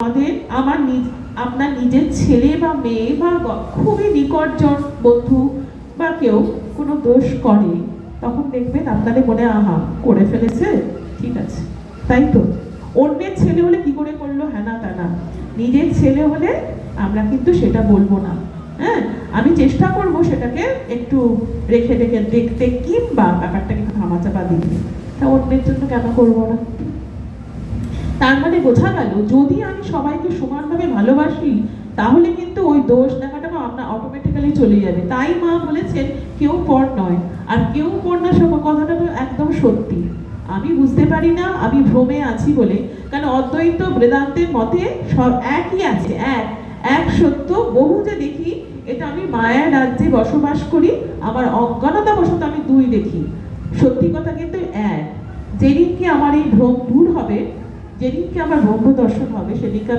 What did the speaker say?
আমাদের, আমার আপনার নিজের ছেলে বা মেয়ে বা খুবই নিকটজন বন্ধু বা কেউ কোনো দোষ করে, তখন দেখবেন আপনাদের মনে আহা, করে ফেলেছে? ঠিক আছে। তাই তো? অন্যের ছেলে হলে কি করে করল? হ্যানা ত্যানা। নিজের ছেলে হলে আমরা কিন্তু সেটা বলব না। হ্যাঁ? আমি চেষ্টা করব সেটাকে একটু রেখে রেখে দেখতে কিংবা ব্যাপারটাকে ধামাচাপা দিতে। তা অন্যের জন্য কেন করব না? তার মানে বোঝা গেল, যদি আমি সবাইকে সমানভাবে ভালোবাসি, তাহলে কিন্তু ওই দোষ দেখাটা আপনার অটোমেটিক্যালি চলে যাবে। তাই মা বলেছেন, কেউ পর নয়। আর কেউ পর না সব কথাটা তো একদম সত্যি। আমি বুঝতে পারি না, আমি ভ্রমে আছি বলে। কারণ অদ্বৈত বেদান্তের মতে সব একই আছে। এক এক সত্য, বহু যে দেখি, এটা আমি মায়ের রাজ্যে বসবাস করি, আমার অজ্ঞানতা বশত আমি দুই দেখি। সত্যি কথা কিন্তু এক। যেদিনকে আমার এই ভ্রম দূর হবে যেদিনকে আমার ব্রহ্ম দর্শন হবে সেদিনকে